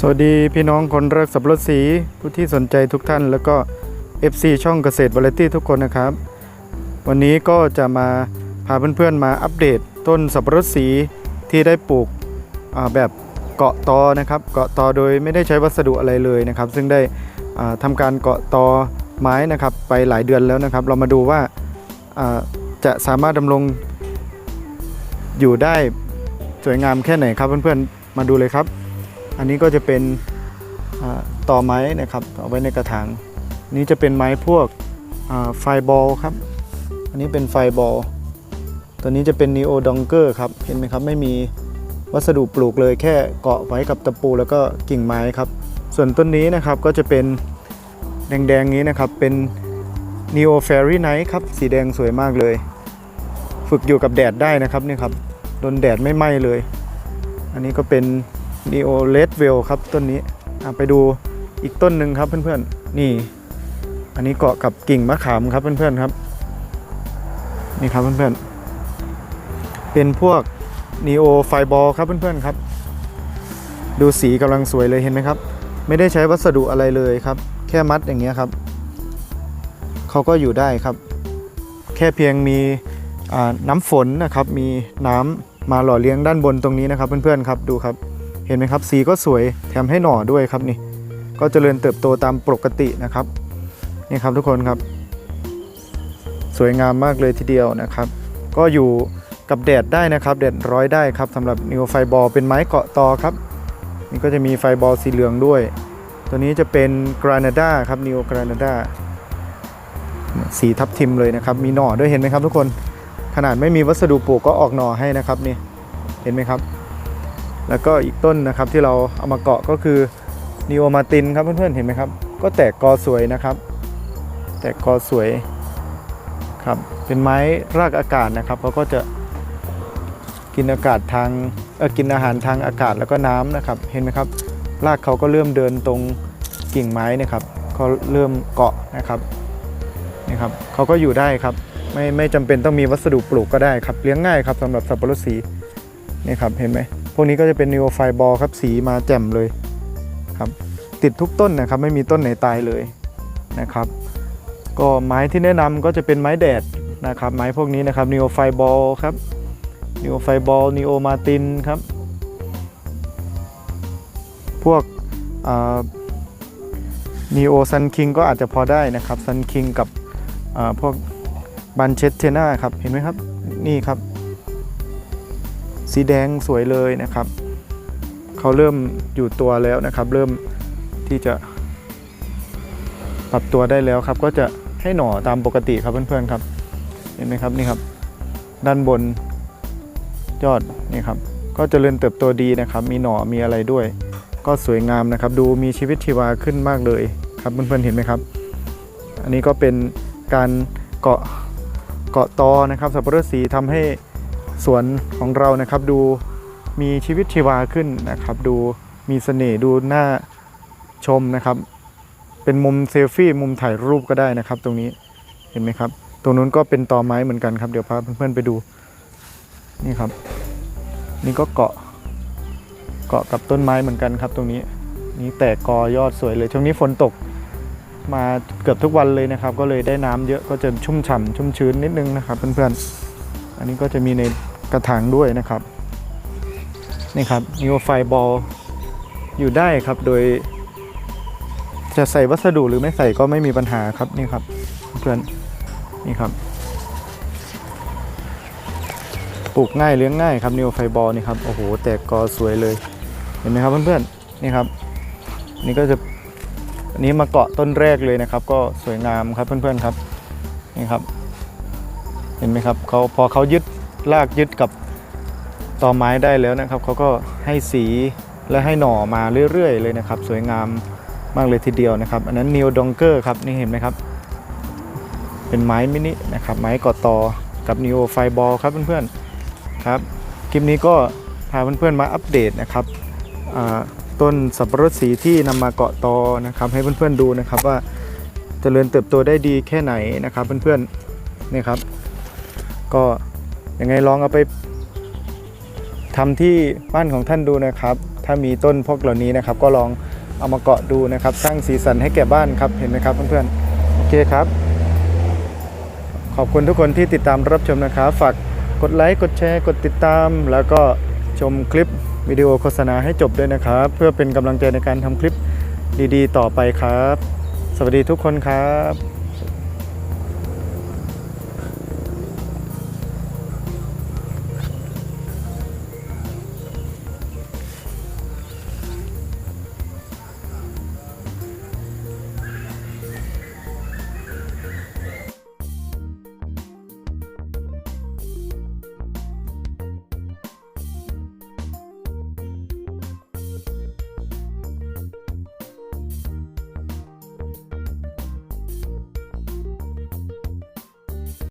สวัสดีพี่น้องคนรักสับปะรดสีผู้ที่สนใจทุกท่าน แล้วก็ FC ช่องเกษตรวาไรตี้ทุกคนนะครับ วันนี้ก็จะมาพาเพื่อนๆมาอัปเดตต้นสับปะรดสีที่ได้ปลูกแบบเกาะตอนะครับ เกาะตอโดยไม่ได้ใช้วัสดุอะไรเลยนะครับ ซึ่งได้อ่าทำการเกาะตอไม้นะครับ ไปหลายเดือนแล้วนะครับ เรามาดูว่าอ่าจะสามารถดำรงอยู่ได้สวยงามแค่ไหนครับเพื่อนๆมาดูเลยครับ อันนี้ก็จะเป็นต่อไม้นะครับเอาไว้ในกระถางนี้จะเป็นไม้พวกไฟบอลครับ อันนี้เป็นไฟบอลตัวนี้จะเป็นนีโอดองเกอร์ครับ เห็นไหมครับ ไม่มีวัสดุปลูกเลยแค่เกาะไว้กับตะปูแล้วก็กิ่งไม้ครับ ส่วนต้นนี้นะครับก็จะเป็นแดงๆนี้นะครับ เป็น Neo Fairy Night ครับ สีแดงสวยมากเลย ฝึกอยู่กับแดดได้นะครับนี่ครับโดนแดดไม่ไหม้เลย อันนี้ก็เป็น Neo Red v e l ครับต้นนี้ไปดูอีกต้นหนึ่งครับเพื่อนๆ นี่ อันนี้เกาะกับกิ่งมะขามครับเพื่อนๆครับ นี่ครับเพื่อนๆ เป็นพวก Neo Fireball ครับเพื่อนๆครับ ดูสีกำลังสวยเลยเห็นไหมครับ ไม่ได้ใช้วัสดุอะไรเลยครับ แค่มัดอย่างเงี้ยครับ เขาก็อยู่ได้ครับ แค่เพียงมีน้ำฝนนะครับ มีน้ำมาหล่อเลี้ยงด้านบนตรงนี้นะครับ เพื่อนๆครับดูครับ เห็นไหมครับ สีก็สวยแถมให้หน่อด้วยครับนี่ ก็เจริญเติบโตตามปกตินะครับ นี่ครับทุกคนครับ สวยงามมากเลยทีเดียวนะครับ ก็อยู่กับแดดได้นะครับแดดร้อยได้ครับสำหรับนิวไฟบอลเป็นไม้เกาะตอครับนี่ก็จะมีไฟบอลสีเหลืองด้วย ตัวนี้จะเป็นกรานาดาครับนิวกรานาดาสีทับทิมเลยนะครับ มีหน่อด้วยเห็นไหมครับทุกคนขนาดไม่มีวัสดุปลูกก็ออกหน่อให้นะครับนี่เห็นไหมครับ แล้วก็อีกต้นนะครับที่เราเอามาเกาะก็คือนิโอมาตินครับเพื่อนๆเห็นไหมครับ ก็แตกกอสวยนะครับ แตกกอสวยครับเป็นไม้รากอากาศนะครับเขาก็จะกินอากาศทางกินอาหารทางอากาศแล้วก็น้ำนะครับ เห็นไหมครับ รากเขาก็เริ่มเดินตรงกิ่งไม้นะครับเขาเริ่มเกาะนะครับนี่ครับเขาก็อยู่ได้ครับไม่ไม่จำเป็นต้องมีวัสดุปลูกก็ได้ครับเลี้ยงง่ายครับสำหรับสับปะรดสีนี่ครับเห็นไหม พวกนี้ก็จะเป็นนิโอไฟบอลครับสีมาแจ่มเลยครับติดทุกต้นนะครับไม่มีต้นไหนตายเลยนะครับ ก็ไม้ที่แนะนำก็จะเป็นไม้แดดนะครับไม้พวกนี้นะครับนิโอไฟบอลครับนิโอไฟบอลนิโอมาตินครับ พวกนีโอซันคิงก็อาจจะพอได้นะครับซันคิงกับพวกบันเชตเทน่าครับเห็นไหมครับนี่ครับ สีแดงสวยเลยนะครับเขาเริ่มอยู่ตัวแล้วนะครับ เริ่มที่จะปรับตัวได้แล้วครับ ก็จะให้หน่อตามปกติครับเพื่อนๆครับ เห็นไหมครับนี่ครับ ด้านบนยอดนี่ครับ ก็เจริญเติบโตดีนะครับ มีหน่อมีอะไรด้วย ก็สวยงามนะครับ ดูมีชีวิตชีวาขึ้นมากเลยครับเพื่อนๆเห็นไหมครับ อันนี้ก็เป็นการเกาะเกาะตอนะครับสับปะรดสีทำให้ สวนของเรานะครับดูมีชีวิตชีวาขึ้นนะครับ ดูมีเสน่ห์ดูน่าชมนะครับ เป็นมุมเซลฟี่มุมถ่ายรูปก็ได้นะครับ ตรงนี้เห็นไหมครับ ตรงนู้นก็เป็นตอไม้เหมือนกันครับเดี๋ยวพาเพื่อนๆไปดูนี่ครับ นี่ก็เกาะเกาะกับต้นไม้เหมือนกันครับ ตรงนี้นี่แตกกอยอดสวยเลยช่วงนี้ฝนตกมาเกือบทุกวันเลยนะครับ ก็เลยได้น้ำเยอะก็จะชุ่มฉ่ำชุ่มชื้นนิดนึงนะครับเพื่อนๆ อันนี้ก็จะมีในกระถางด้วยนะครับนี่ครับนิวไฟบอลอยู่ได้ครับโดย จะใส่วัสดุหรือไม่ใส่ก็ไม่มีปัญหาครับนี่ครับเพื่อนนี่ครับปลูกง่ายเลี้ยงง่ายครับนิวไฟบอลนี่ครับโอ้โหแตกกอสวยเลย เห็นไหมครับเพื่อนๆนี่ครับนี่ก็จะอันนี้มาเกาะต้นแรกเลยนะครับ ก็สวยงามครับเพื่อนๆครับนี่ครับ เห็นไหมครับเขาพอเขายึดลากยึดกับตอไม้ได้แล้วนะครับเขาก็ให้สีและให้หน่อมาเรื่อย ๆ เลยนะครับ สวยงามมากเลยทีเดียวนะครับ อันนั้นนิวดองเกอร์ครับนี่เห็นไหมครับ เป็นไม้มินินะครับไม้เกาะตอกับนิวไฟบอลครับเพื่อนๆครับคลิปนี้ก็พาเพื่อนๆมาอัปเดตนะครับต้นสับปะรดสีที่นำมาเกาะตอนะครับ ให้เพื่อนๆดูนะครับว่าเจริญเติบโตได้ดีแค่ไหนนะครับ เพื่อนๆนี่ครับ ก็ยังไงลองเอาไปทำที่บ้านของท่านดูนะครับ ถ้ามีต้นพวกเหล่านี้นะครับ ก็ลองเอามาเกาะดูนะครับ สร้างสีสันให้แก่บ้านครับเห็นไหมครับเพื่อนๆโอเคครับ ขอบคุณทุกคนที่ติดตามรับชมนะครับฝากกดไลค์กดแชร์กดติดตาม แล้วก็ชมคลิปวิดีโอโฆษณาให้จบด้วยนะครับ เพื่อเป็นกำลังใจในการทำคลิปดีๆ ต่อไปครับ สวัสดีทุกคนครับ